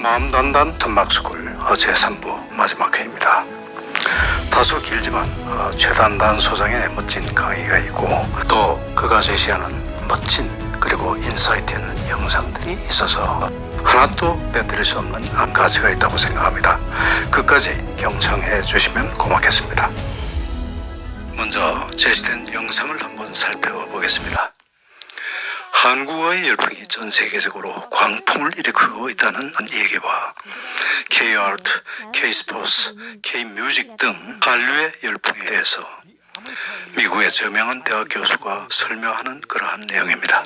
마음 단단 전막스쿨 어제 3부 마지막 회입니다. 다소 길지만 어, 최단단 소장의 멋진 강의가 있고 또 그가 제시하는 멋진 그리고 인사이트 있는 영상들이 있어서 하나도 빼뜨릴 수 없는 한 가지가 있다고 생각합니다. 끝까지 경청해 주시면 고맙겠습니다. 먼저 제시된 영상을 한번 살펴보겠습니다. 한국어의 열풍이 전 세계적으로 광풍을 일으키고 있다는 얘기와 K-아트, K-스포츠, K-뮤직 등 한류의 열풍에 대해서 미국의 저명한 대학 교수가 설명하는 그러한 내용입니다.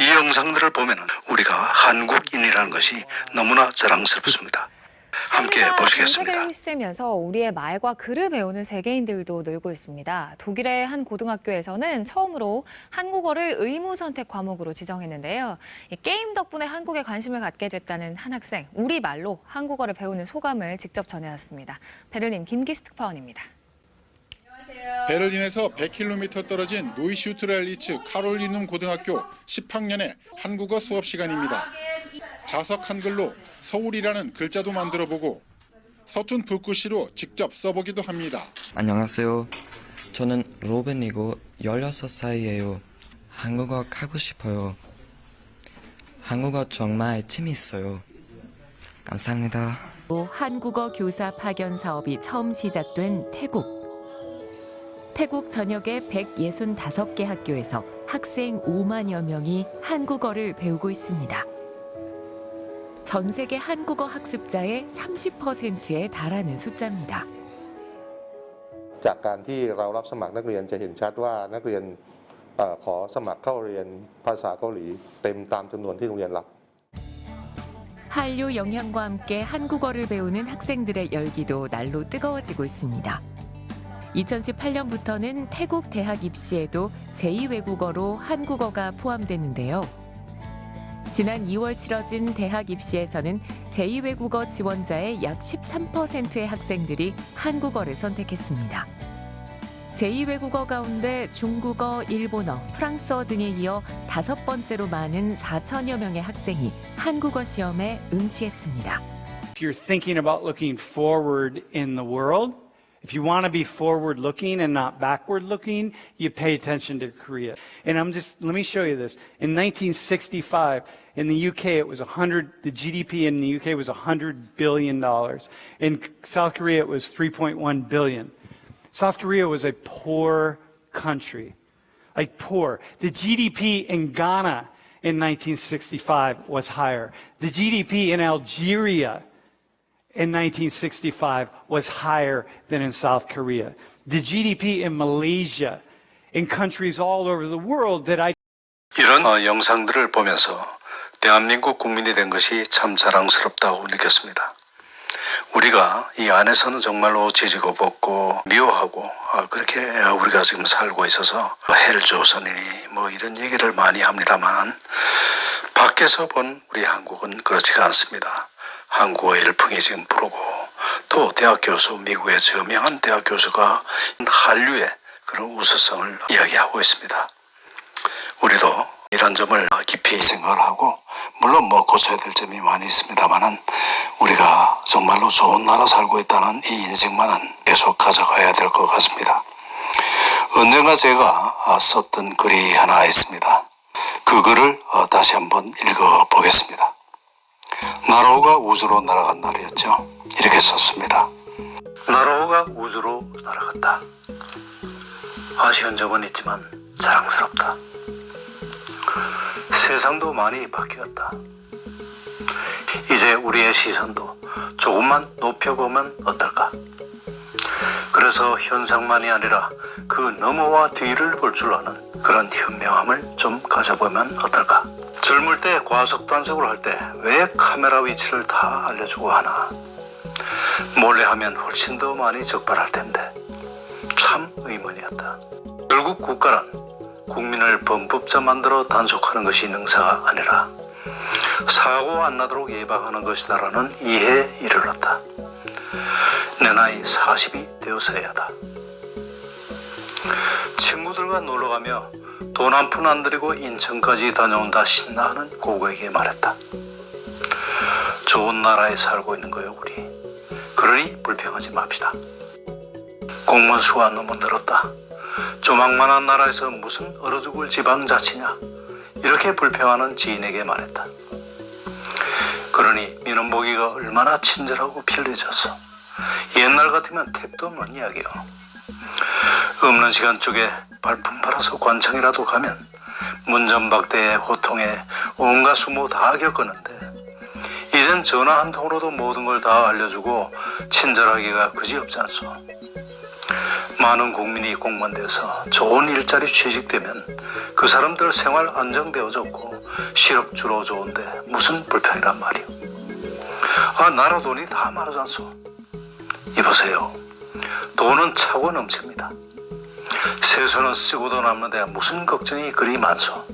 이 영상들을 보면 우리가 한국인이라는 것이 너무나 자랑스럽습니다. 함께 보시겠습니다. 공부를 쓰면서 우리의 말과 글을 배우는 세계인들도 늘고 있습니다. 독일의 한 고등학교에서는 처음으로 한국어를 의무 선택 과목으로 지정했는데요. 이 게임 덕분에 한국에 관심을 갖게 됐다는 한 학생, 우리 말로 한국어를 배우는 소감을 직접 전해왔습니다. 베를린 김기수 특파원입니다. 베를린에서 100km 떨어진 노이슈트랄리츠 카롤리눔 고등학교 10학년의 한국어 수업 시간입니다. 자석 한글로 서울이라는 글자도 만들어 보고 서툰 붓글씨로 직접 써보기도 합니다. 안녕하세요. 저는 로벤이고 16살이에요. 한국어 가고 싶어요. 한국어 정말 재밌어요. 감사합니다. 또 한국어 교사 파견 사업이 처음 시작된 태국. 태국 전역의 165개 학교에서 학생 5만여 명이 한국어를 배우고 있습니다. 전 세계 한국어 학습자의 30%에 달하는 숫자입니다. จากการที่เรารับสมัครนักเรียนจะเห็นชัดว่านักเรียนเออขอสมัครเข้าเรียนภาษาเกาหลีเต็มตามจำนวนที่โรงเรียนรับ 한류 영향과 함께 한국어를 배우는 학생들의 열기도 날로 뜨거워지고 있습니다. 2018년부터는 태국 대학 입시에도 제2외국어로 한국어가 포함되는데요. 지난 2월 치러진 대학 입시에서는 제2외국어 지원자의 약 13%의 학생들이 한국어를 선택했습니다. 제2외국어 가운데 중국어, 일본어, 프랑스어 등에 이어 다섯 번째로 많은 4천여 명의 학생이 한국어 시험에 응시했습니다. if you're thinking about looking forward in the world, if you want to be forward looking and not backward looking, you pay attention to Korea. And I'm just, let me show you this. In 1965, in the UK, it was 100, the GDP in the UK was 100 billion dollars. In South Korea, it was 3.1 billion. South Korea was a poor country like poor. The GDP in Ghana in 1965 was higher. The GDP in Algeria in 1965 was higher than in South Korea. The GDP in Malaysia, in countries all over the world that I 이런 어, 영상들을 보면서 대한민국 국민이 된 것이 참 자랑스럽다고 느꼈습니다. 우리가 이 안에서는 정말로 지지고 볶고 미워하고 아, 그렇게 우리가 지금 살고 있어서 헬조선이니 뭐 이런 얘기를 많이 합니다만 밖에서 본 우리 한국은 그렇지가 않습니다. 한국어 열풍이 지금 부르고 또 대학 교수 미국의 저명한 대학 교수가 한류의 그런 우수성을 이야기하고 있습니다. 우리도 이런 점을 깊이 생각을 하고 물론 뭐 고쳐야 될 점이 많이 있습니다만은 우리가 정말로 좋은 나라 살고 있다는 이 인식만은 계속 가져가야 될 것 같습니다. 언젠가 제가 아, 썼던 글이 하나 있습니다. 그 글을 어, 다시 한번 읽어 보겠습니다. 나로우가 우주로 날아간 날이었죠. 이렇게 썼습니다. 나로우가 우주로 날아갔다. 아쉬운 점은 있지만 자랑스럽다. 세상도 많이 바뀌었다. 이제 우리의 시선도 조금만 높여보면 어떨까? 그래서 현상만이 아니라 그 너머와 뒤를 볼 줄 아는 그런 현명함을 좀 가져보면 어떨까? 젊을 때 과속 단속을 할 때 왜 카메라 위치를 다 알려주고 하나? 몰래 하면 훨씬 더 많이 적발할 텐데 참 의문이었다. 결국 국가란 국민을 범법자 만들어 단속하는 것이 능사가 아니라 사고 안 나도록 예방하는 것이다라는 이해에 이르렀다. 내 나이 40이 되어서야다. 친구들과 놀러가며 돈 한 푼 안 들이고 인천까지 다녀온다 신나하는 고거에게 말했다. 좋은 나라에 살고 있는 거예요, 우리. 그러니 불평하지 맙시다. 공무원 수가 너무 늘었다. 조망만한 나라에서 무슨 얼어 죽을 지방자치냐. 이렇게 불평하는 지인에게 말했다. 그러니 민원보기가 얼마나 친절하고 편리해졌어. 옛날 같으면 택도 없는 이야기요. 없는 시간 쪽에 발품 팔아서 관청이라도 가면 문전박대의 고통에 온갖 수모 다 겪었는데 이젠 전화 한 통으로도 모든 걸 다 알려주고 친절하기가 그지없지 않소. 많은 국민이 공무원 돼서 좋은 일자리 취직되면 그 사람들 생활 안정되어졌고 실업 주로 좋은데 무슨 불평이란 말이오. 아 나라 돈이 다 마르지 않소. 이보세요. 돈은 차고 넘칩니다. 세수는 쓰고도 남는데 무슨 걱정이 그리 많소.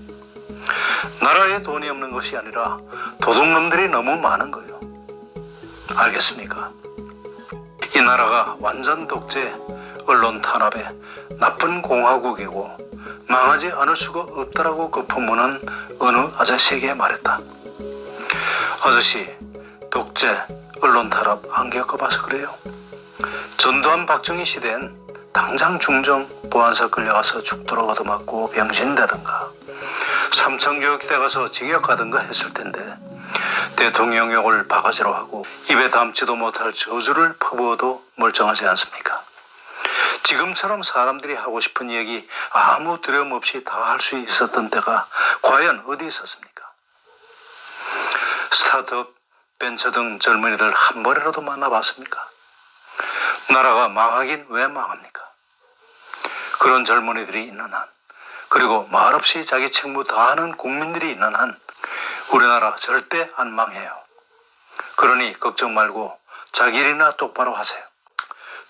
나라에 돈이 없는 것이 아니라 도둑놈들이 너무 많은 거예요. 알겠습니까? 이 나라가 완전 독재, 언론 탄압에 나쁜 공화국이고 망하지 않을 수가 없다라고 그 부모는 어느 아저씨에게 말했다. 아저씨, 독재, 언론 탄압 안 겪어봐서 그래요. 전두환 박정희 시대엔 당장 중정 보안사 끌려가서 죽도록 얻어맞고 병신되든가 삼천교육대 가서 징역 가든가 했을 텐데 대통령욕을 바가지로 하고 입에 담지도 못할 저주를 퍼부어도 멀쩡하지 않습니까? 지금처럼 사람들이 하고 싶은 얘기 아무 두려움 없이 다 할 수 있었던 때가 과연 어디 있었습니까? 스타트업, 벤처 등 젊은이들 한 번이라도 만나봤습니까? 나라가 망하긴 왜 망합니까? 그런 젊은이들이 있는 한, 그리고 말없이 자기 책무 다하는 국민들이 있는 한, 우리나라 절대 안 망해요. 그러니 걱정 말고 자기 일이나 똑바로 하세요.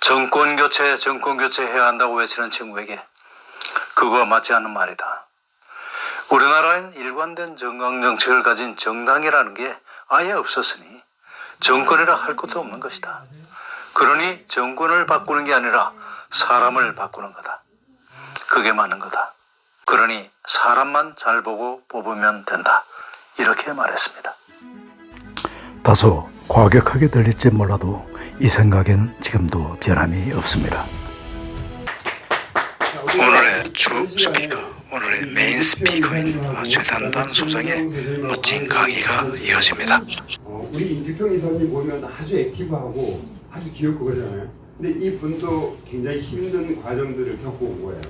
정권 교체, 정권 교체 해야 한다고 외치는 친구에게 그거 맞지 않는 말이다. 우리나라엔 일관된 정강 정책을 가진 정당이라는 게 아예 없었으니 정권이라 할 것도 없는 것이다. 그러니 정권을 바꾸는 게 아니라 사람을 바꾸는 거다. 그게 맞는 거다. 그러니 사람만 잘 보고 뽑으면 된다. 이렇게 말했습니다. 다소 과격하게 들릴지 몰라도 이 생각엔 지금도 변함이 없습니다. 오늘의 주 스피커, 오늘의 메인 스피커인 최단단 소장의 멋진 강의가 이어집니다. 어, 우리 임규평 이사님 보면 아주 액티브하고 아주 귀엽고 그러잖아요. 근데 이 분도 굉장히 힘든 과정들을 겪어온 거예요.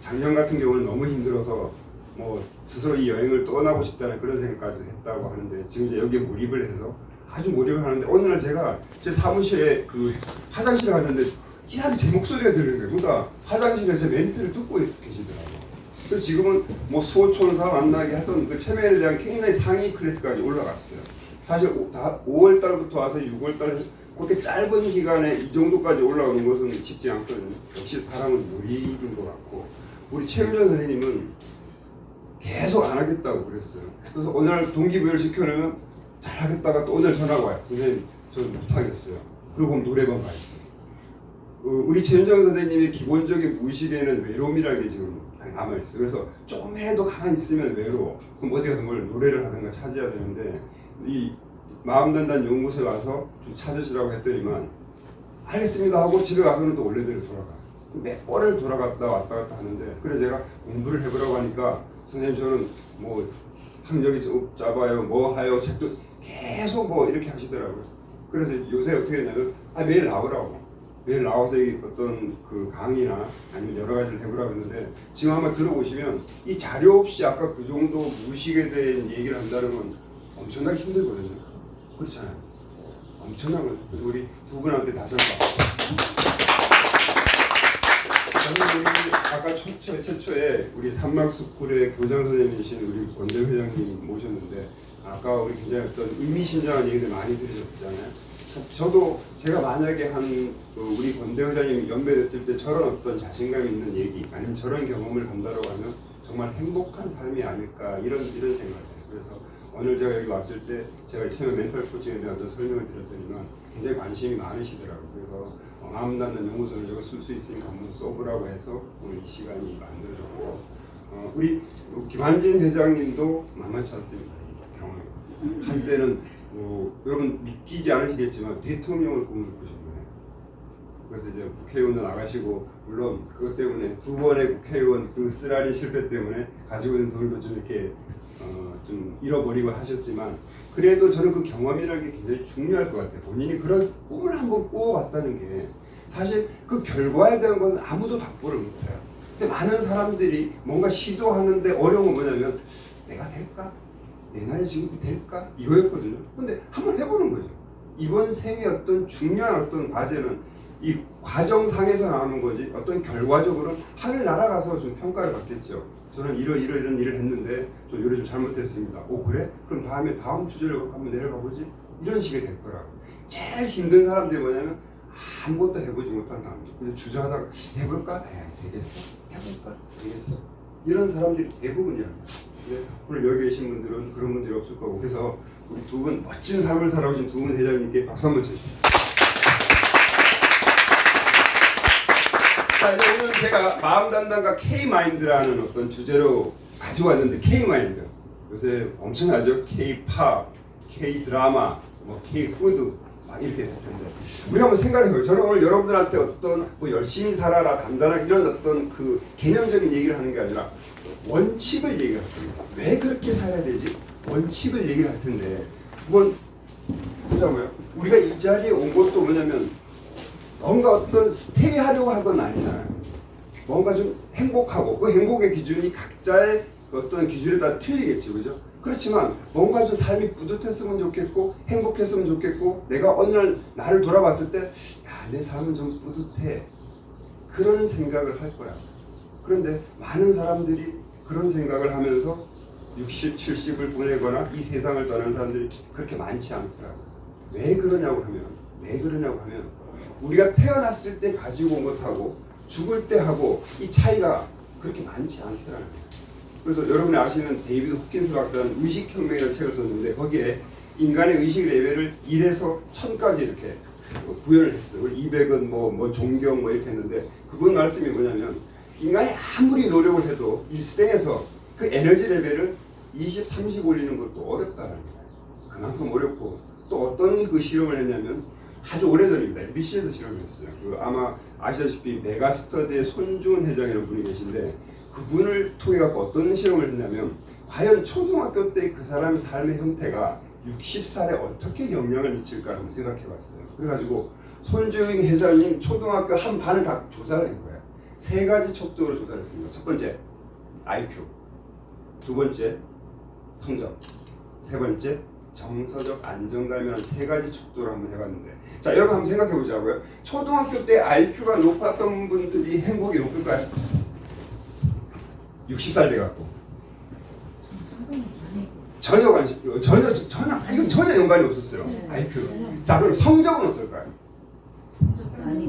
작년 같은 경우는 너무 힘들어서 뭐 스스로 이 여행을 떠나고 싶다는 그런 생각까지 했다고 하는데 지금 이제 여기에 몰입을 해서 아주 몰입을 하는데 어느 날 제가 제 사무실에 그 화장실에 갔는데 이상하게 제 목소리가 들리는 거예요. 그러니까 화장실에서 제 멘트를 듣고 계시더라고요. 그래서 지금은 뭐 수호천사 만나게 하던 그 체면에 대한 굉장히 상위 클래스까지 올라갔어요. 사실 오- 다 5월 달부터 와서 6월 달 그렇게 짧은 기간에 이 정도까지 올라오는 것은 쉽지 않거든요. 역시 사람은 무리인 것 같고 우리 최윤전 선생님은 계속 안 하겠다고 그랬어요. 그래서 어느 날 동기부여를 시켜놓으면 잘하겠다가 또 오늘 전화가 와요. 선생님 저는 못하겠어요. 그리고 노래방 가 있어요. 어, 우리 최윤정 선생님의 기본적인 무의식에는 외로움이라는 게 지금 남아있어요. 그래서 조금이라도 가만히 있으면 외로워. 그럼 어디 가서 뭘 노래를 하든가 찾아야 되는데 이 마음단단 연구소에 와서 좀 찾으시라고 했더니만 알겠습니다 하고 집에 가서는 또 원래대로 돌아가. 몇 번을 돌아갔다 왔다 갔다 하는데 그래 제가 공부를 해보라고 하니까 선생님 저는 뭐 학력이 좀 짧아요 뭐 하요 책도 계속 뭐 이렇게 하시더라고요. 그래서 요새 어떻게 했냐면 아 매일 나오라고 매일 나와서 이 어떤 그 강의나 아니면 여러 가지를 해보라고 했는데 지금 한번 들어보시면 이 자료 없이 아까 그 정도 무식에 대한 얘기를 한다는 건 엄청나게 힘들거든요. 그렇잖아요. 엄청난 거죠. 그래서 우리 두 분한테 다시 한번 저는 우리 아까 최초, 최초에 우리 산막숲굴의 교장 선생님이신 우리 권대 회장님 모셨는데 아까 우리 굉장히 어떤 의미심장한 얘기를 많이 들으셨잖아요. 저- 저도 제가 만약에 한그 우리 권대 회장님 연배됐을 때 저런 어떤 자신감 있는 얘기 아니면 저런 경험을 한다고 하면 정말 행복한 삶이 아닐까 이런 이런 생각을 해요. 그래서 오늘 제가 여기 왔을 때 제가 처음에 멘탈 코칭에 대한 설명을 드렸더니만 굉장히 관심이 많으시더라고요. 그래서 어, 마음 닿는 연구소를 제가 쓸 수 있으니까 한번 써보라고 해서 오늘 이 시간이 만들어졌고 어, 우리 김한진 회장님도 만만치 않습니다. 한때는 뭐 여러분 믿기지 않으시겠지만 대통령을 꿈을 거예요. 그래서 이제 국회의원도 나가시고 물론 그것 때문에 두 번의 국회의원 그 쓰라린 실패 때문에 가지고 있는 돈도 좀 이렇게 어, 좀 잃어버리고 하셨지만 그래도 저는 그 경험이라는 게 굉장히 중요할 것 같아요. 본인이 그런 꿈을 한번 꾸어봤다는 게 사실 그 결과에 대한 것은 아무도 답보를 못해요. 근데 많은 사람들이 뭔가 시도하는데 어려운 건 뭐냐면 내가 될까? 내 나이 지금 될까? 이거였거든요. 근데 한번 해보는 거죠. 이번 생의 어떤 중요한 어떤 과제는 이 과정상에서 나오는 거지 어떤 결과적으로 하늘 날아가서 좀 평가를 받겠죠. 저는 이러 이러 이런 일을 했는데 좀 요리 좀 잘못했습니다. 오 그래? 그럼 다음에 다음 주제를 한번 내려가 보지. 이런 식이 될 거라고. 제일 힘든 사람들이 뭐냐면 아무것도 해보지 못한 사람들. 그냥 주저하다가 해볼까? 에이, 되겠어. 해볼까? 되겠어. 이런 사람들이 대부분이랍니다. 근데 오늘 여기 계신 분들은 그런 분들이 없을 거고 그래서 우리 두 분 멋진 삶을 살아오신 두 분 회장님께 박수 한번 쳐주십시오. 자, 이제 오늘 제가 마음 단단과 K 마인드라는 어떤 주제로 가지고 왔는데 K 마인드 요새 엄청나죠? K 팝, K 드라마, 뭐 K 푸드 막 이렇게 될 텐데 우리 한번 생각해 보요 저는 오늘 여러분들한테 어떤 뭐 열심히 살아라 단단한 이런 어떤 그 개념적인 얘기를 하는 게 아니라 원칙을 얘기할 겁니다. 왜 그렇게 살아야 되지? 원칙을 얘기를 할 텐데 한번 보자고요. 우리가 이 자리에 온 것도 뭐냐면 뭔가 어떤 스테이 하려고 한건 아니잖아요. 뭔가 좀 행복하고 그 행복의 기준이 각자의 어떤 기준에 따라 틀리겠죠. 그죠? 그렇지만 뭔가 좀 삶이 뿌듯했으면 좋겠고 행복했으면 좋겠고 내가 어느 날 나를 돌아봤을 때 야, 내 삶은 좀 뿌듯해. 그런 생각을 할 거야. 그런데 많은 사람들이 그런 생각을 하면서 60, 70을 보내거나 이 세상을 떠나는 사람들이 그렇게 많지 않더라고요. 왜 그러냐고 하면 왜 그러냐고 하면 우리가 태어났을 때 가지고 온 것하고 죽을 때 하고 이 차이가 그렇게 많지 않더라는. 그래서 여러분이 아시는 데이비드 호킨스 박사는 의식혁명이라는 책을 썼는데 거기에 인간의 의식 레벨을 1에서 1000까지 이렇게 구현을 했어요. 200은 뭐, 뭐 존경 뭐 이렇게 했는데 그분 말씀이 뭐냐면 인간이 아무리 노력을 해도 일생에서 그 에너지 레벨을 20, 30 올리는 것도 어렵다는 거예요. 그만큼 어렵고 또 어떤 그 실험을 했냐면 아주 오래전입니다. MBC에서 실험을 했어요. 그 아마 아시다시피 메가스터디의 손주은 회장이라는 분이 계신데 그분을 통해 갖고 어떤 실험을 했냐면 과연 초등학교 때 그 사람의 삶의 형태가 60살에 어떻게 영향을 미칠까 한번 생각해 봤어요. 그래가지고 손주은 회장님 초등학교 한 반을 다 조사를 한 거예요. 세 가지 척도로 조사를 했습니다. 첫 번째, IQ. 두 번째, 성적. 세 번째, 정서적 안정감이라는 세 가지 척도로 한번 해봤는데 자 여러분 한번 생각해 보자고요 초등학교 때 IQ가 높았던 분들이 행복이 높을까요? 60살 돼갖고. 전혀 관심 전혀 전혀 이건 전혀 연관이 없었어요. IQ 자 그럼 성적은 어떨까요?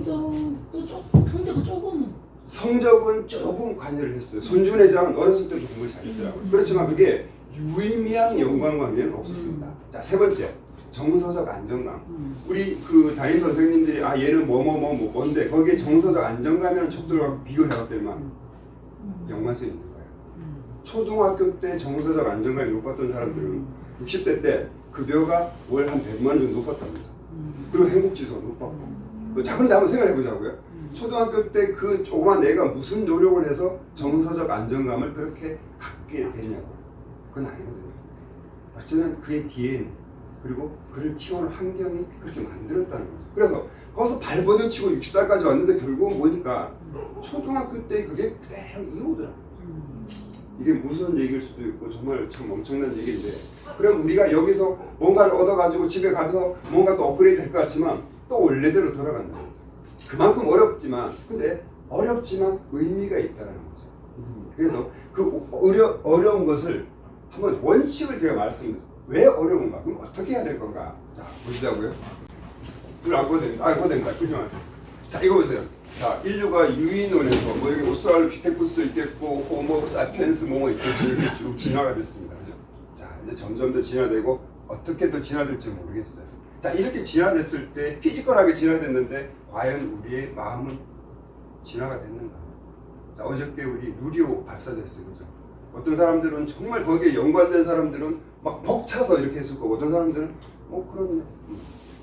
조금 성적은 조금. 성적은 조금 관여를 했어요. 손준 회장은 어렸을 때도 공부를 잘했더라고요. 그렇지만 그게 유의미한 연관 관계는 없었습니다. 자 세 번째. 정서적 안정감. 우리 그 담임 선생님들이 아 얘는 뭐 뭐 뭐 뭐, 뭔데? 거기에 정서적 안정감이라는 척도를 갖고 비교를 해봤더니만 연관성이 있는 거예요 초등학교 때 정서적 안정감이 높았던 사람들은 60세 때 급여가 월 한 100만 원 정도 높았답니다. 그리고 행복지수가 높았고. 자 근데 한번 생각해 보자고요. 초등학교 때 그 조그만 내가 무슨 노력을 해서 정서적 안정감을 그렇게 갖게 되냐고. 그건 아니거든요. 어쩌면 그의 뒤에는 그리고 그를 키우는 환경이 그렇게 만들었다는 거죠. 그래서 거기서 발버둥 치고 60살까지 왔는데 결국은 보니까 초등학교 때 그게 그대로 이오더라고요. 이게 무슨 얘기일 수도 있고 정말 참 엄청난 얘기인데 그럼 우리가 여기서 뭔가를 얻어가지고 집에 가서 뭔가 또 업그레이드 될 것 같지만 또 원래대로 돌아간다. 그만큼 어렵지만 근데 어렵지만 의미가 있다는 거죠. 그래서 그 어려, 어려운 것을 한번 원칙을 제가 말씀드립니다. 왜 어려운가? 그럼 어떻게 해야 될 건가? 자, 보시자고요. 이걸 안 보도 됩니다. 아, 보도 됩니다. 마세요. 자, 이거 보세요. 자, 인류가 유인원에서 뭐 여기 오스트랄로피테쿠스도 있겠고, 호모 사피엔스 있겠지 이렇게 쭉 진화가 됐습니다. 그죠? 자, 이제 점점 더 진화되고 어떻게 또 진화될지 모르겠어요. 자, 이렇게 진화됐을 때 피지컬하게 진화됐는데 과연 우리의 마음은 진화가 됐는가? 자, 어저께 우리 누리호 발사됐어요. 그죠? 어떤 사람들은 정말 거기에 연관된 사람들은 막 벅차서 이렇게 했을 거고 어떤 사람들은 어 그렇네.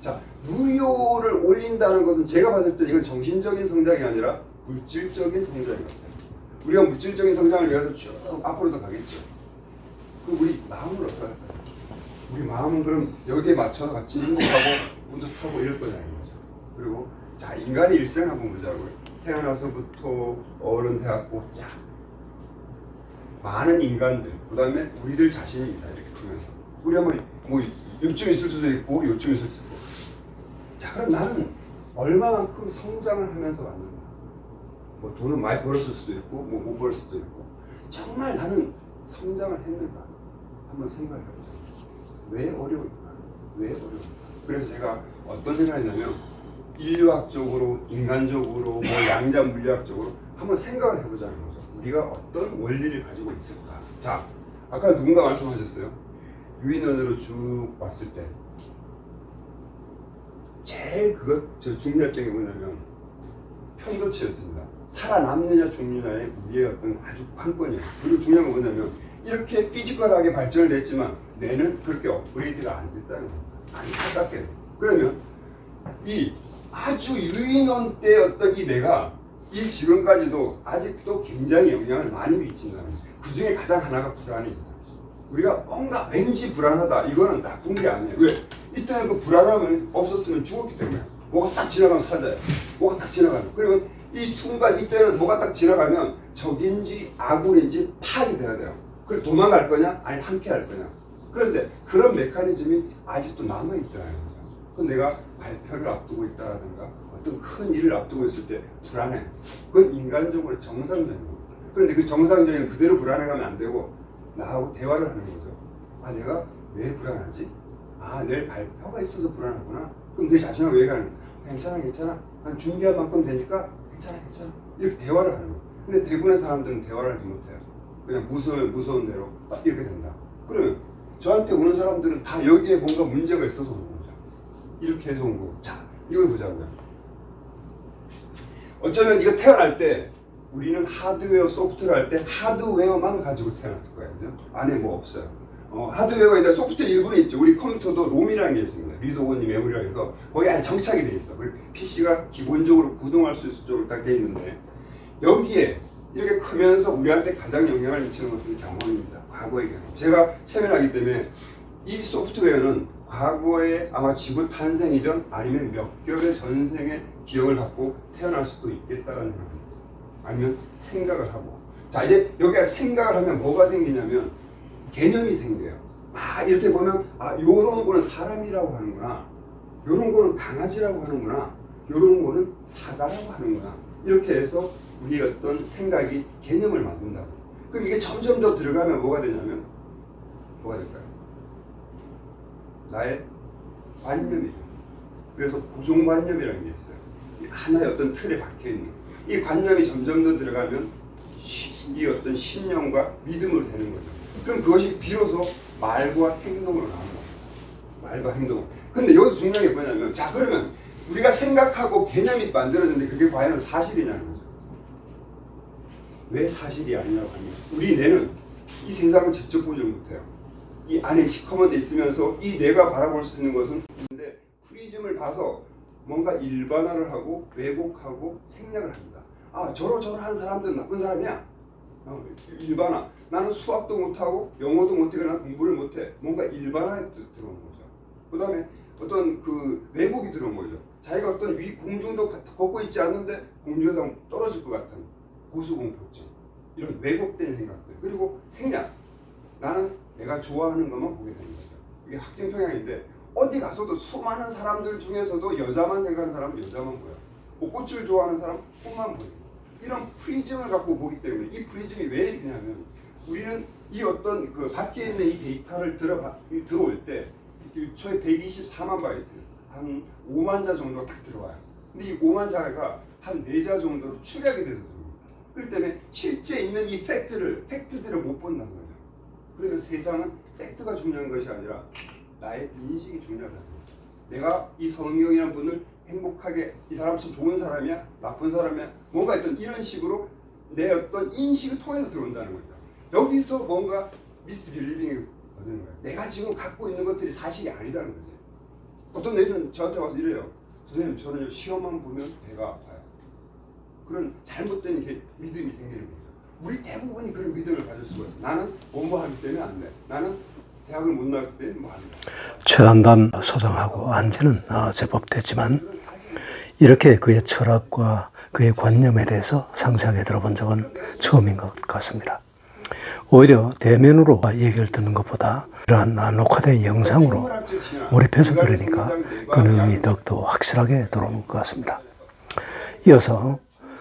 자 무료를 올린다는 것은 제가 봤을 때 이건 정신적인 성장이 아니라 물질적인 성장인 것 같아요. 우리가 물질적인 성장을 위해서 쭉 앞으로도 가겠죠. 그럼 우리 마음을 어떻게 할까요? 우리 마음은 그럼 여기에 맞춰서 같이 행복하고 뿌듯하고 이럴 거냐 이거죠. 그리고 자 인간의 일생 한번 보자고요. 태어나서부터 어른 돼갖고 쫙 많은 인간들 그다음에 우리들 자신입니다 이렇게 크면서 우리 한번 뭐 요쯤 있을 수도 있고 요쯤 있을 수도 있고 자 그럼 나는 얼마만큼 성장을 하면서 왔는가. 뭐 돈은 많이 벌었을 수도 있고 뭐 못 벌을 수도 있고. 정말 나는 성장을 했는가. 한번 생각해 보자. 왜 어려울까? 왜 어려울까? 그래서 제가 어떤 생각을 했냐면 인류학적으로 인간적으로 뭐 양자 물리학적으로 한번 생각을 해보자는 거죠. 우리가 어떤 원리를 가지고 있을까? 자 아까 누군가 말씀하셨어요. 유인원으로 쭉 왔을 때 제일 그것 저 중요했던 게 뭐냐면 편도체였습니다. 살아남느냐 죽느냐의 우리의 어떤 아주 관건이에요. 그리고 중요한 건 뭐냐면 이렇게 피지컬하게 발전을 했지만 뇌는 그렇게 업그레이드가 안 됐다는 겁니다. 안타깝게도. 그러면 이 아주 유인원 때였던 이 뇌가 이 지금까지도 아직도 굉장히 영향을 많이 미친다는 거예요. 그 중에 가장 하나가 불안입니다. 우리가 뭔가 왠지 불안하다. 이거는 나쁜 게 아니에요. 왜? 이때는 그 불안함은 없었으면 죽었기 때문에. 뭐가 딱 지나가면 사라져요. 뭐가 딱 지나가면. 그러면 이 순간 이때는 뭐가 딱 지나가면 적인지 아군인지 파악이 돼야 돼요. 그래 도망갈 거냐? 아니 함께 할 거냐? 그런데 그런 메커니즘이 아직도 남아있더라는 거죠. 그 내가 발표를 앞두고 있다라든가 어떤 큰 일을 앞두고 있을 때 불안해. 그건 인간적으로 정상적인 겁니다. 그런데 그 정상적인 그대로 불안해가면 안 되고 나하고 대화를 하는 거죠. 아, 내가 왜 불안하지? 아, 내일 발표가 있어서 불안하구나. 그럼 내 자신하고 얘기하는 거야. 괜찮아, 괜찮아. 난 준비한 만큼 되니까 괜찮아, 괜찮아. 이렇게 대화를 하는 거야. 근데 대부분의 사람들은 대화를 하지 못해요. 그냥 무서운, 무서운 대로 막 이렇게 된다. 그러면 저한테 오는 사람들은 다 여기에 뭔가 문제가 있어서 오는 거죠. 이렇게 해서 온 거고. 자, 이걸 보자고요. 어쩌면 이거 태어날 때 우리는 하드웨어, 소프트웨어 할때 하드웨어만 가지고 태어났을 거예요. 안에 뭐 없어요. 어, 하드웨어가 있는데 소프트웨어 일부는 있죠. 우리 컴퓨터도 롬이라는 게 있습니다. 리드오니 메모리라고 해서 거기 안에 정착이 돼 있어. 그리고 PC가 기본적으로 구동할 수 있을 쪽으로 딱 돼 있는데 여기에 이렇게 크면서 우리한테 가장 영향을 미치는 것은 경험입니다. 과거의 경험. 제가 체면하기 때문에 이 소프트웨어는 과거에 아마 지구 탄생 이전 아니면 몇 개월의 전생의 기억을 갖고 태어날 수도 있겠다라는 겁니다. 아니면 생각을 하고 자 이제 여기가 생각을 하면 뭐가 생기냐면 개념이 생겨요. 아 이렇게 보면 아 요런 거는 사람이라고 하는구나. 요런 거는 강아지라고 하는구나. 요런 거는 사과라고 하는구나. 이렇게 해서 우리의 어떤 생각이 개념을 만든다고. 그럼 이게 점점 더 들어가면 뭐가 되냐면 뭐가 될까요? 나의 관념이죠 그래서 고정관념이라는 게 있어요. 하나의 어떤 틀에 박혀 있는 거예요. 이 관념이 점점 더 들어가면 시- 이 어떤 신념과 믿음으로 되는 거죠. 그럼 그것이 비로소 말과 행동으로 나오는 거예요. 말과 행동. 근데 여기서 중요한 게 뭐냐면, 자, 그러면 우리가 생각하고 개념이 만들어졌는데 그게 과연 사실이냐는 거죠. 왜 사실이 아니냐고 하면, 우리 뇌는 이 세상을 직접 보지 못해요. 이 안에 시커먼 데 있으면서 이 뇌가 바라볼 수 있는 것은 있는데 프리즘을 봐서 뭔가 일반화를 하고 왜곡하고 생략을 합니다. 아 저러 저러 한 사람들은 나쁜 사람이야. 어, 일반화. 나는 수학도 못하고 영어도 못하거나 공부를 못해. 뭔가 일반화에 들- 들어온 거죠. 그 다음에 어떤 그 왜곡이 들어온 거죠. 자기가 어떤 위 공중도 가- 걷고 있지 않는데 공중에서 떨어질 것 같은 고수공포증. 이런 왜곡된 생각들. 그리고 생략. 나는 내가 좋아하는 것만 보게 되는 거죠. 이게 확증 평양인데 어디 가서도 수많은 사람들 중에서도 여자만 생각하는 사람은 여자만 보여. 뭐 꽃을 좋아하는 사람은 꽃만 보여. 이런 프리즘을 갖고 보기 때문에 이 프리즘이 왜 있냐면 우리는 이 어떤 그 밖에 있는 이 데이터를 들어가 이 들어올 때 초에 124만 바이트 한 5만 자 정도가 딱 들어와요. 근데 이 5만 자가 한 4자 정도로 축약이 돼서 들어옵니다. 그렇기 때문에 실제 있는 이 팩트를 팩트들을 못 본다는 거죠. 그래서 세상은 팩트가 중요한 것이 아니라 나의 인식이 중요하다. 내가 이 성경이라는 분을 행복하게 이 사람 참 좋은 사람이야, 나쁜 사람이야, 뭔가 있던 이런 식으로 내 어떤 인식을 통해서 들어온다는 거죠. 여기서 뭔가 미스빌리빙이 되는 거예요. 내가 지금 갖고 있는 것들이 사실이 아니다는 거지. 어떤 애들은 저한테 와서 이래요. 선생님 저는 시험만 보면 배가 아파요. 그런 잘못된 믿음이 생기는 거죠. 우리 대부분이 그런 믿음을 가질 수가 있어. 나는 공부하기 때문에 안 돼. 나는 대학을 못 나왔기 때문에 뭐. 최단단 소장하고 안지는 어, 제법 됐지만 이렇게 그의 철학과 그의 관념에 대해서 상세하게 들어본 적은 처음인 것 같습니다. 오히려 대면으로 얘기를 듣는 것보다 이러한 아, 녹화된 영상으로 몰입해서 들으니까 그 내용이 더욱더 확실하게 들어오는 것 같습니다. 이어서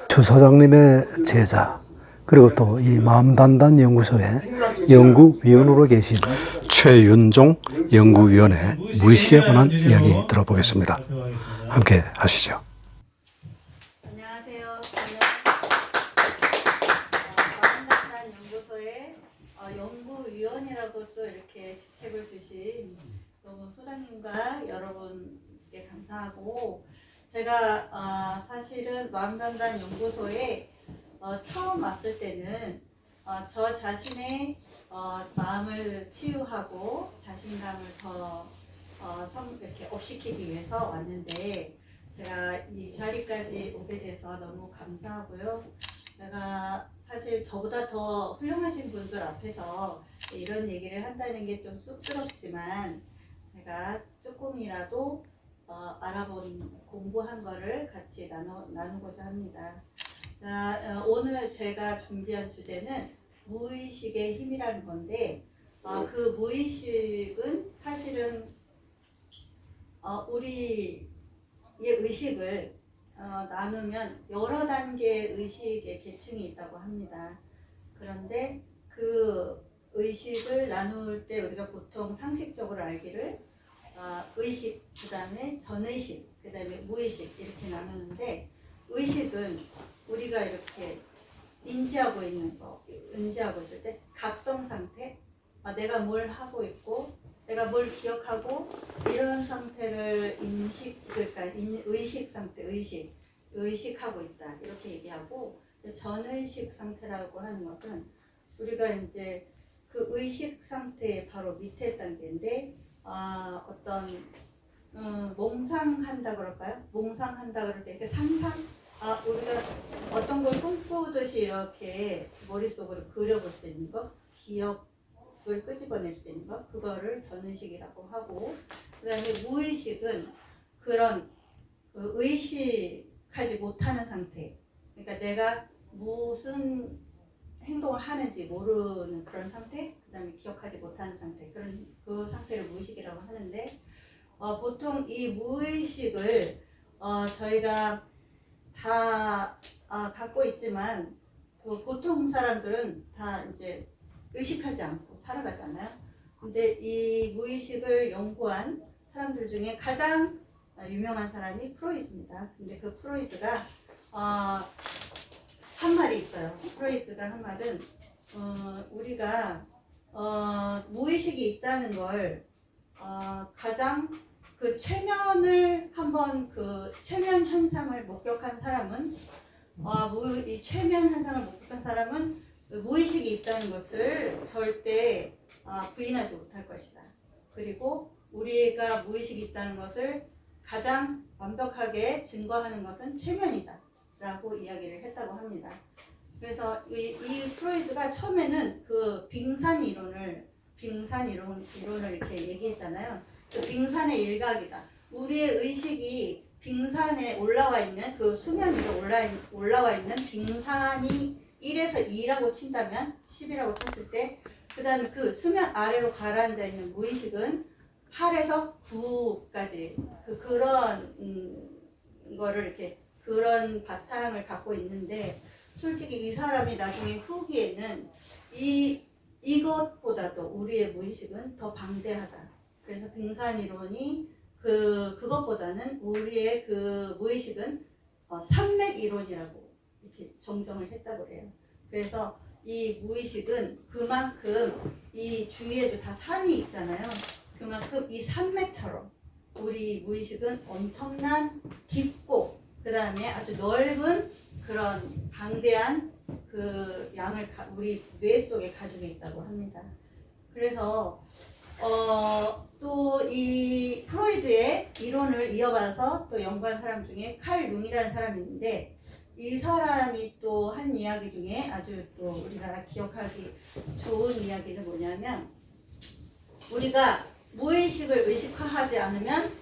추 소장님의 제자 그리고 또 이 마음단단 연구소의 연구위원으로 계신 최윤종 연구위원의 무의식에 관한 이야기 들어보겠습니다. 함께 하시죠. 안녕하세요. 저는 마음단단 연구소의 어, 연구위원이라고 또 이렇게 직책을 주신 소장님과 여러분께 감사하고 제가 어, 사실은 마음단단 연구소에 어, 처음 왔을 때는 어, 저 자신의 어, 마음을 치유하고 자신감을 더 어, 성, 이렇게 업시키기 위해서 왔는데 제가 이 자리까지 오게 돼서 너무 감사하고요. 제가 사실 저보다 더 훌륭하신 분들 앞에서 이런 얘기를 한다는 게 좀 쑥스럽지만 제가 조금이라도 어, 알아본 공부한 거를 같이 나누, 나누고자 합니다. 자, 어, 오늘 제가 준비한 주제는 무의식의 힘이라는 건데 어, 그 무의식은 사실은 어, 우리의 의식을 어, 나누면 여러 단계의 의식의 계층이 있다고 합니다. 그런데 그 의식을 나눌 때 우리가 보통 상식적으로 알기를 어, 의식, 그 다음에 전의식, 그 다음에 무의식 이렇게 나누는데 의식은 우리가 이렇게 인지하고 있는 거, 인지하고 있을 때 각성 상태, 아, 내가 뭘 하고 있고 내가 뭘 기억하고 이런 상태를 인식 그러니까 인- 의식 상태 의식 의식하고 있다 이렇게 얘기하고 전의식 상태라고 하는 것은 우리가 이제 그 의식 상태의 바로 밑에 단계인데 아 어떤 음, 몽상한다 그럴까요? 몽상한다 그럴 때 상상 아 우리가 어떤 걸 꿈꾸듯이 이렇게 머릿속으로 그려볼 수 있는 거? 기억을 끄집어낼 수 있는 거? 그거를 전의식이라고 하고 그 다음에 무의식은 그런 그 의식하지 못하는 상태. 그러니까 내가 무슨 행동을 하는지 모르는 그런 상태 그 다음에 기억하지 못하는 상태. 그런 그 상태를 무의식이라고 하는데 어, 보통 이 무의식을 어, 저희가 다 아, 갖고 있지만 그 보통 사람들은 다 이제 의식하지 않고 살아가잖아요. 근데 이 무의식을 연구한 사람들 중에 가장 어, 유명한 사람이 프로이드입니다. 근데 그 프로이드가 어, 한 말이 있어요. 프로이드가 한 말은 어, 우리가 어, 무의식이 있다는 걸 어, 가장 그 최면을 한번 그 최면 현상을 목격한 사람은 어, 무, 이 최면 현상을 목격한 사람은 그 무의식이 있다는 것을 절대 어, 부인하지 못할 것이다. 그리고 우리가 무의식이 있다는 것을 가장 완벽하게 증거하는 것은 최면이다. 라고 이야기를 했다고 합니다. 그래서 이, 이 프로이드가 처음에는 그 빙산 이론을 빙산 이론 이론을 이렇게 얘기했잖아요. 그 빙산의 일각이다. 우리의 의식이 빙산에 올라와 있는 그 수면 위로 올라 올라와 있는 빙산이 1에서 2라고 친다면 10이라고 쳤을 때 그 다음에 그 수면 아래로 가라앉아 있는 무의식은 8에서 9까지 그 그런 음, 거를 이렇게 그런 바탕을 갖고 있는데 솔직히 이 사람이 나중에 후기에는 이 이것보다도 우리의 무의식은 더 방대하다. 그래서 빙산 이론이 그 그것보다는 우리의 그 무의식은 어, 산맥 이론이라고 이렇게 정정을 했다고 그래요. 그래서 이 무의식은 그만큼 이 주위에도 다 산이 있잖아요. 그만큼 이 산맥처럼 우리 무의식은 엄청난 깊고 그 다음에 아주 넓은 그런 방대한 그 양을 가- 우리 뇌 속에 가지고 있다고 합니다. 그래서 어, 또 이 프로이드의 이론을 이어받아서 또 연구한 사람 중에 칼 융이라는 사람이 있는데 이 사람이 또 한 이야기 중에 아주 또 우리가 기억하기 좋은 이야기는 뭐냐면 우리가 무의식을 의식화하지 않으면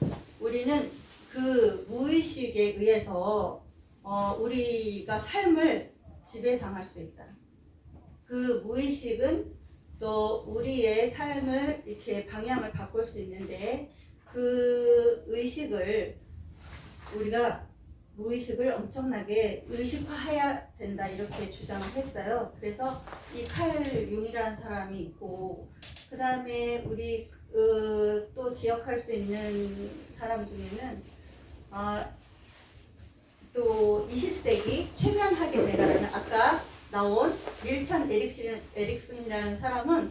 우리는 그 무의식에 의해서 어, 우리가 삶을 지배당할 수 있다. 그 무의식은 또 우리의 삶을 이렇게 방향을 바꿀 수 있는데 그 의식을 우리가 무의식을 엄청나게 의식화해야 된다 이렇게 주장을 했어요. 그래서 이 칼 융이라는 사람이 있고 그 다음에 우리 어, 또 기억할 수 있는 사람 중에는 어, 또 20세기 최면하게 되다라는 아까 나온 밀턴 에릭슨, 에릭슨이라는 사람은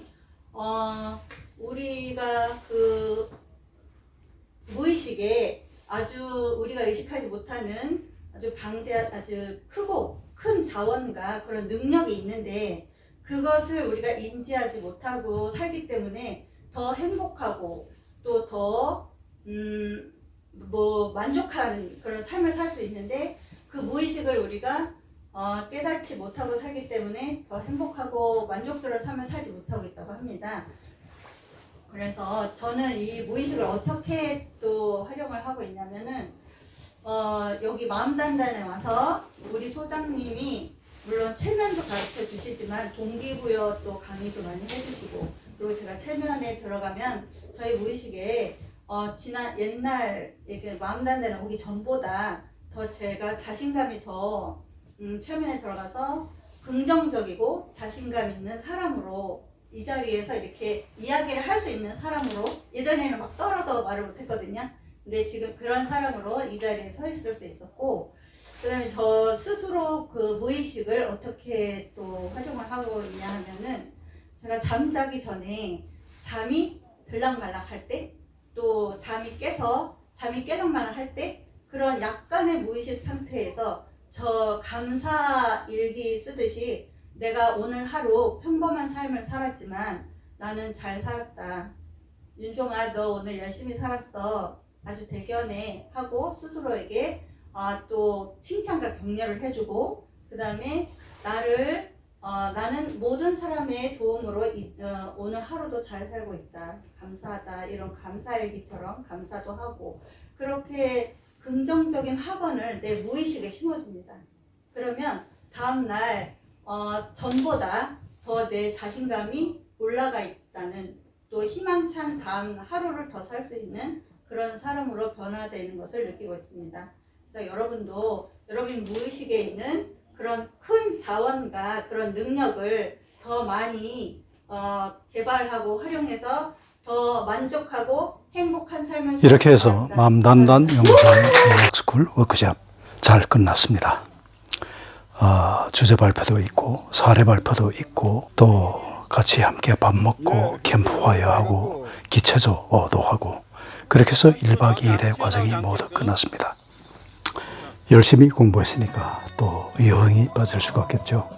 어, 우리가 그 무의식에 아주 우리가 의식하지 못하는 아주 방대한 아주 크고 큰 자원과 그런 능력이 있는데 그것을 우리가 인지하지 못하고 살기 때문에 더 행복하고 또더 음, 뭐 만족한 그런 삶을 살 수 있는데 그 무의식을 우리가 어, 깨닫지 못하고 살기 때문에 더 행복하고 만족스러운 삶을 살지 못하고 있다고 합니다. 그래서 저는 이 무의식을 어떻게 또 활용을 하고 있냐면은 어, 여기 마음 단단에 와서 우리 소장님이 물론 체면도 가르쳐 주시지만 동기부여 또 강의도 많이 해주시고 그리고 제가 체면에 들어가면 저희 무의식에 어, 지난 옛날 이렇게 마음 단단에 오기 전보다 더 제가 자신감이 더 음, 체면에 들어가서 긍정적이고 자신감 있는 사람으로 이 자리에서 이렇게 이야기를 할 수 있는 사람으로 예전에는 막 떨어서 말을 못했거든요. 근데 지금 그런 사람으로 이 자리에 서 있을 수 있었고 그다음에 저 스스로 그 무의식을 어떻게 또 활용을 하고 있냐 하면은 제가 잠자기 전에 잠이 들락말락 할 때 또 잠이 깨서 잠이 깨락말락 할 때 그런 약간의 무의식 상태에서 저 감사 일기 쓰듯이 내가 오늘 하루 평범한 삶을 살았지만 나는 잘 살았다. 윤종아, 너 오늘 열심히 살았어. 아주 대견해. 하고 스스로에게 아, 또 칭찬과 격려를 해주고, 그 다음에 나를, 어, 나는 모든 사람의 도움으로 이, 어, 오늘 하루도 잘 살고 있다. 감사하다. 이런 감사일기처럼 감사도 하고, 그렇게 긍정적인 학원을 내 무의식에 심어줍니다. 그러면 다음날 어, 전보다 더 내 자신감이 올라가 있다는 또 희망찬 다음 하루를 더 살 수 있는 그런 사람으로 변화되는 것을 느끼고 있습니다. 그래서 여러분도 여러분 무의식에 있는 그런 큰 자원과 그런 능력을 더 많이 어, 개발하고 활용해서 더 만족하고 이렇게 해서. 마음 단단 영상 스쿨 워크샵 잘 끝났습니다. 아, 주제 발표도 있고 사례 발표도 있고 또 같이 함께 밥 먹고 캠프파이어하고 기체조도 하고 그렇게 해서 1박 2일의 과정이 모두 끝났습니다. 열심히 공부했으니까 또 여흥이 빠질 수가 없겠죠.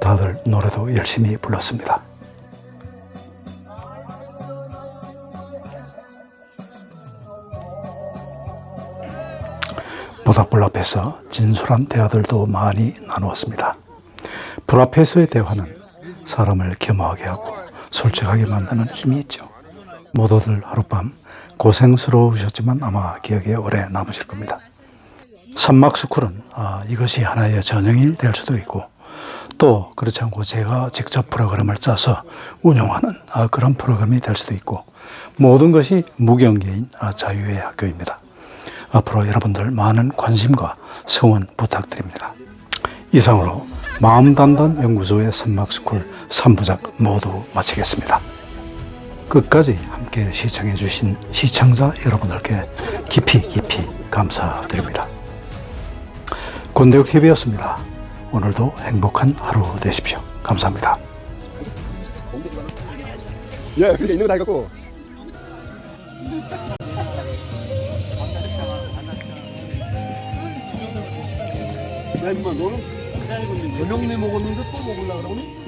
다들 노래도 열심히 불렀습니다. 모닥불 앞에서 진솔한 대화들도 많이 나누었습니다. 불 앞에서의 대화는 사람을 겸허하게 하고 솔직하게 만드는 힘이 있죠. 모두들 하룻밤 고생스러우셨지만 아마 기억에 오래 남으실 겁니다. 산막스쿨은 아, 이것이 하나의 전형이 될 수도 있고 또 그렇지 않고 제가 직접 프로그램을 짜서 운영하는 아, 그런 프로그램이 될 수도 있고 모든 것이 무경계인 아, 자유의 학교입니다. 앞으로 여러분들 많은 관심과 성원 부탁드립니다. 이상으로 마음 단단 연구소의 선막스쿨 3부작 모두 마치겠습니다. 끝까지 함께 시청해 주신 시청자 여러분들께 깊이 깊이 감사드립니다. 권대욱TV였습니다. 오늘도 행복한 하루 되십시오. 감사합니다. 야, 근데 있는 거다 갖고. 야, 임마, 너는? 저녁내 먹었는데 또 먹으려고 그러니?